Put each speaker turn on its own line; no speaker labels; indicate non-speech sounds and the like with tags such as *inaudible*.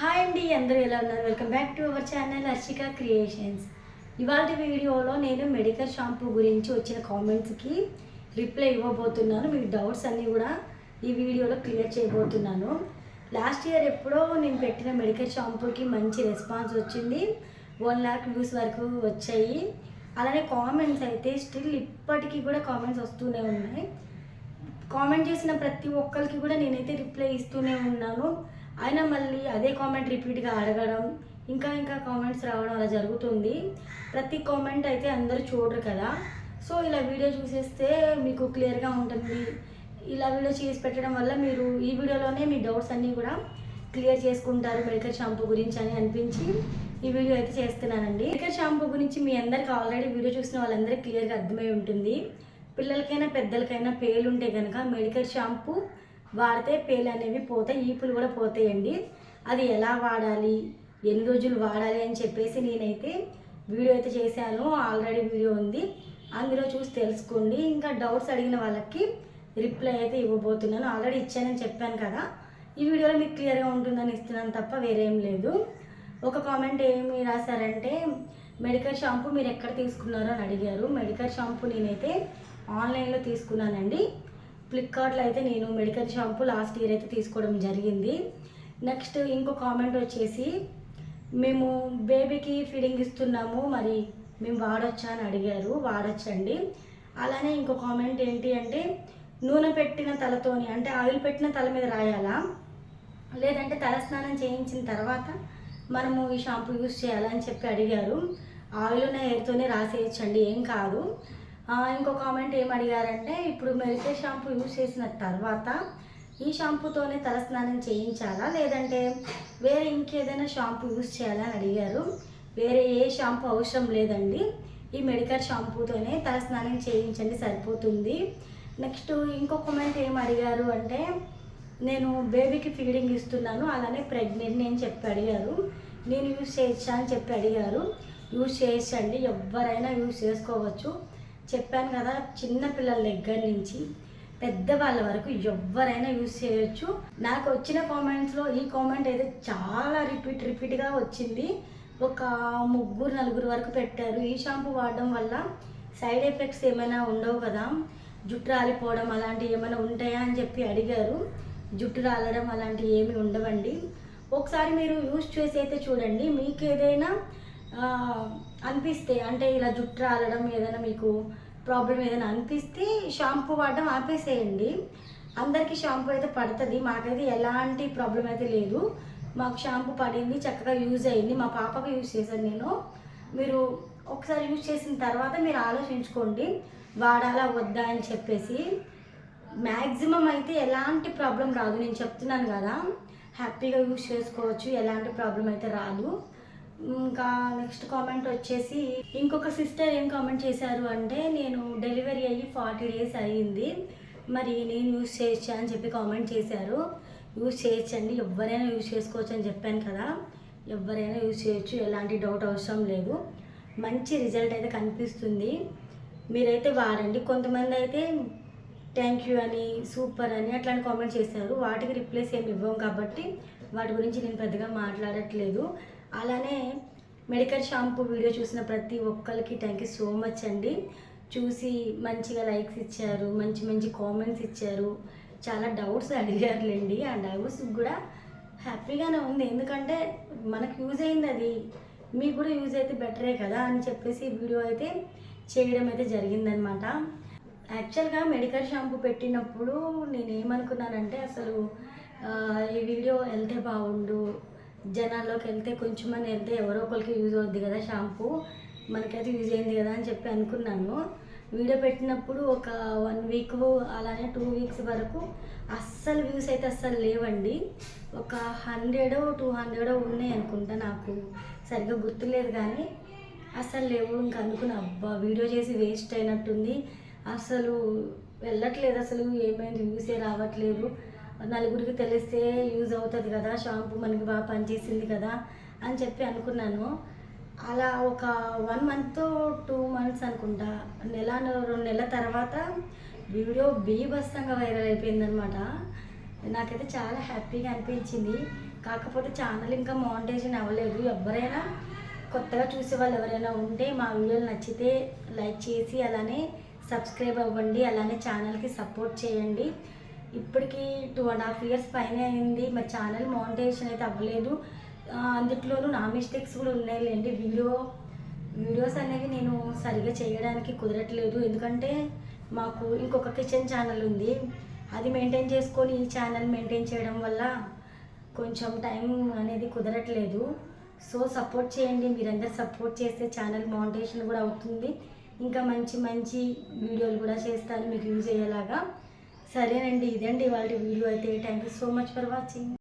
Hi అండి అందరూ ఎలా ఉన్నారు? Welcome back to our channel Harshika creations ఇవాళ వీడియోలో నేను మెడికల్ షాంపూ గురించి వచ్చిన కామెంట్స్కి రిప్లై ఇవ్వబోతున్నాను. మీ డౌట్స్ అన్నీ కూడా ఈ వీడియోలో క్లియర్ చేయబోతున్నాను. లాస్ట్ ఇయర్ ఎప్పుడో నేను పెట్టిన మెడికల్ షాంపూకి మంచి రెస్పాన్స్ వచ్చింది. వన్ ల్యాక్ వ్యూస్ వరకు వచ్చాయి. అలానే కామెంట్స్ అయితే స్టిల్ ఇప్పటికీ కూడా కామెంట్స్ వస్తూనే ఉన్నాయి. కామెంట్ చేసిన ప్రతి ఒక్కరికి కూడా నేనైతే రిప్లై ఇస్తూనే ఉన్నాను. అయినా మళ్ళీ అదే కామెంట్ రిపీట్గా అడగడం ఇంకా ఇంకా కామెంట్స్ రావడం అలా జరుగుతుంది. ప్రతి కామెంట్ అయితే అందరూ చూడరు కదా. సో ఇలా వీడియో చూసేస్తే మీకు క్లియర్గా ఉంటుంది. ఇలా వీడియో చేసి పెట్టడం వల్ల మీరు ఈ వీడియోలోనే మీ డౌట్స్ అన్నీ కూడా క్లియర్ చేసుకుంటారు మెడికల్ షాంపూ గురించి అని అనిపించి ఈ వీడియో అయితే చేస్తున్నానండి. మెడికల్ షాంపూ గురించి మీ అందరికి ఆల్రెడీ వీడియో చూసిన వాళ్ళందరికీ క్లియర్గా అర్థమై ఉంటుంది. పిల్లలకైనా పెద్దలకైనా పేలుంటే కనుక మెడికల్ షాంపూ వాడితే పేలు అనేవి పోతాయి ఈపులు కూడా పోతాయండి. అది ఎలా వాడాలి ఎన్ని రోజులు వాడాలి అని చెప్పేసి నేనైతే వీడియో అయితే చేశాను. ఆల్రెడీ వీడియో ఉంది. అందులో చూసి తెలుసుకోండి. ఇంకా డౌట్స్ అడిగిన వాళ్ళకి రిప్లై అయితే ఇవ్వబోతున్నాను. ఆల్రెడీ ఇచ్చానని చెప్పాను కదా. ఈ వీడియోలో మీకు క్లియర్గా ఉంటుందని ఇస్తున్నాను తప్ప వేరేం లేదు. ఒక కామెంట్ ఏమి రాశారంటే మెడికల్ షాంపూ మీరు ఎక్కడ తీసుకున్నారో అని అడిగారు. మెడికల్ షాంపూ నేనైతే ఆన్లైన్లో తీసుకున్నానండి. ఫ్లిప్కార్ట్లో అయితే నేను మెడికల్ షాంపూ లాస్ట్ ఇయర్ అయితే తీసుకోవడం జరిగింది. నెక్స్ట్ ఇంకో కామెంట్ వచ్చేసి మేము బేబీకి ఫీడింగ్ ఇస్తున్నాము మరి మేము వాడొచ్చా అని అడిగారు వాడొచ్చండి. అలానే ఇంకో కామెంట్ ఏంటి అంటే నూనె పెట్టిన తలతోని అంటే ఆయిల్ పెట్టిన తల మీద రాయాలా? లేదంటే తల స్నానం చేయించిన తర్వాత మనము ఈ షాంపూ యూస్ చేయాలని చెప్పి అడిగారు. ఆయిల్ ఉన్న హెయిర్తోనే రాసేయచ్చండి ఏం కాదు. ఇంకో కామెంట్ ఏం అడిగారంటే ఇప్పుడు మెరిసే షాంపూ యూస్ చేసిన తర్వాత ఈ షాంపూతోనే తలస్నానం చేయించాలా? లేదంటే వేరే ఇంకేదైనా షాంపూ యూస్ చేయాలా అని అడిగారు. వేరే ఏ షాంపూ అవసరం లేదండి. ఈ మెడికల్ షాంపూతోనే తలస్నానం చేయించండి సరిపోతుంది. నెక్స్ట్ ఇంకో కామెంట్ ఏం అడిగారు అంటే నేను బేబీకి ఫీడింగ్ ఇస్తున్నాను అలానే ప్రెగ్నెంట్ నేను చెప్పి అడిగారు. నేను యూజ్ చేయొచ్చా అని చెప్పి అడిగారు. యూజ్ చేయొచ్చండి ఎవరైనా యూజ్ చేసుకోవచ్చు. చెప్పాను కదా చిన్న పిల్లల దగ్గర నుంచి పెద్దవాళ్ళ వరకు ఎవరైనా యూజ్ చేయొచ్చు. నాకు వచ్చిన కామెంట్స్లో ఈ కామెంట్ అయితే చాలా రిపీట్ రిపీట్గా వచ్చింది. ఒక ముగ్గురు నలుగురు వరకు పెట్టారు. ఈ షాంపూ వాడడం వల్ల సైడ్ ఎఫెక్ట్స్ ఏమైనా ఉండవు కదా? జుట్టు రాలిపోవడం అలాంటివి ఏమైనా ఉంటాయా అని చెప్పి అడిగారు. జుట్టు రాలడం అలాంటివి ఏమి ఉండవండి. ఒకసారి మీరు యూజ్ చేసి అయితే చూడండి. మీకు ఏదైనా అనిపిస్తే అంటే ఇలా జుట్టు రాలడం ఏదైనా మీకు ప్రాబ్లం ఏదైనా అనిపిస్తే షాంపూ వాడడం ఆపేసేయండి. అందరికీ షాంపూ అయితే పడుతుంది. మాకైతే ఎలాంటి ప్రాబ్లం అయితే లేదు. మాకు షాంపూ పడింది చక్కగా యూజ్ అయింది. మా పాపకు యూజ్ చేశాను నేను. మీరు ఒకసారి యూజ్ చేసిన తర్వాత మీరు ఆలోచించుకోండి. వాడాలా వద్దా అని చెప్పేసి. మ్యాక్సిమం అయితే ఎలాంటి ప్రాబ్లం రాదు. నేను చెప్తున్నాను కదా. హ్యాపీగా యూజ్ చేసుకోవచ్చు. ఎలాంటి ప్రాబ్లం అయితే రాదు. ఇంకా నెక్స్ట్ కామెంట్ వచ్చేసి ఇంకొక సిస్టర్ ఏం కామెంట్ చేశారు అంటే నేను డెలివరీ అయ్యి ఫార్టీ డేస్ అయ్యింది. మరి నేను యూజ్ చేయొచ్చా? అని చెప్పి కామెంట్ చేశారు. యూజ్ చేయొచ్చండి. ఎవరైనా యూజ్ చేసుకోవచ్చు అని చెప్పాను కదా. ఎవరైనా యూజ్ చేయొచ్చు. ఎలాంటి డౌట్ అవసరం లేదు. మంచి రిజల్ట్ అయితే కనిపిస్తుంది. మీరైతే వాడండి. కొంతమంది అయితే థ్యాంక్ యూ అని సూపర్ అని అట్లాంటి కామెంట్ చేశారు. వాటికి రిప్లేస్ ఏమి ఇవ్వం కాబట్టి వాటి గురించి నేను పెద్దగా మాట్లాడట్లేదు. అలానే మెడికల్ షాంపూ వీడియో చూసిన ప్రతి ఒక్కరికి థ్యాంక్ యూ సో మచ్ అండి. చూసి మంచిగా లైక్స్ ఇచ్చారు మంచి మంచి కామెంట్స్ ఇచ్చారు. చాలా డౌట్స్ *laughs* అడిగారులేండి. ఆ డౌట్స్ కూడా హ్యాపీగానే ఉంది. ఎందుకంటే మనకు యూజ్ అయింది అది. మీకు కూడా యూజ్ అయితే బెటరే కదా అని చెప్పేసి వీడియో అయితే చేయడం అయితే జరిగిందనమాట యాక్చువల్గా మెడికల్ షాంపూ పెట్టినప్పుడు నేను ఏమనుకున్నానంటే అసలు ఈ వీడియో వెళ్తే బాగుండు జనాల్లోకి వెళ్తే కొంచెం అని వెళ్తే ఎవరో ఒకరికి యూజ్ అవుద్ది కదా షాంపూ. మనకైతే యూజ్ అయింది కదా అని చెప్పి అనుకున్నాను. వీడియో పెట్టినప్పుడు ఒక వన్ వీక్ అలానే టూ వీక్స్ వరకు అస్సలు వ్యూస్ అయితే అస్సలు లేవండి. ఒక హండ్రెడ్ టూ హండ్రెడ్ ఉన్నాయి అనుకుంటా నాకు. సరిగ్గా గుర్తులేదు కానీ అసలు లేవు. ఇంకా అనుకున్నా అబ్బా వీడియో చేసి వేస్ట్ అయినట్టుంది. అసలు వెళ్ళట్లేదు అసలు. ఏమైంది? వ్యూసే రావట్లేదు. నలుగురికి తెలిస్తే యూజ్ అవుతుంది కదా షాంపూ మనకి బాగా పనిచేసింది కదా అని చెప్పి అనుకున్నాను. అలా ఒక వన్ మంత్ టూ మంత్స్ అనుకుంటా. నెల రెండు నెలల తర్వాత వీడియో బీభత్సంగా వైరల్ అయిపోయిందనమాట. నాకైతే చాలా హ్యాపీగా అనిపించింది. కాకపోతే ఛానల్ ఇంకా మానిటైజేషన్ అవ్వలేదు. ఎవరైనా కొత్తగా చూసే వాళ్ళు ఎవరైనా ఉంటే మా వీడియోలు నచ్చితే లైక్ చేసి అలానే సబ్స్క్రైబ్ అవ్వండి అలానే ఛానల్కి సపోర్ట్ చేయండి. ఇప్పటికీ టూ అండ్ హాఫ్ ఇయర్స్ పైన అయింది. మా ఛానల్ మానిటైజేషన్ అయితే అవ్వలేదు. అందుట్లోనూ నా మిస్టేక్స్ కూడా ఉన్నాయిలేండి. వీడియో వీడియోస్ అనేవి నేను సరిగా చేయడానికి కుదరట్లేదు. ఎందుకంటే మాకు ఇంకొక కిచెన్ ఛానల్ ఉంది. అది మెయింటైన్ చేసుకొని ఈ ఛానల్ మెయింటైన్ చేయడం వల్ల కొంచెం టైం అనేది కుదరట్లేదు. సో సపోర్ట్ చేయండి. మీరందరూ సపోర్ట్ చేస్తే ఛానల్ మౌంటేషన్ కూడా అవుతుంది. ఇంకా మంచి మంచి వీడియోలు కూడా చేస్తాను మీకు యూజ్ అయ్యేలాగా. సరేనండి ఇదండి వాళ్ళ వీడియో అయితే. Thank you so much for watching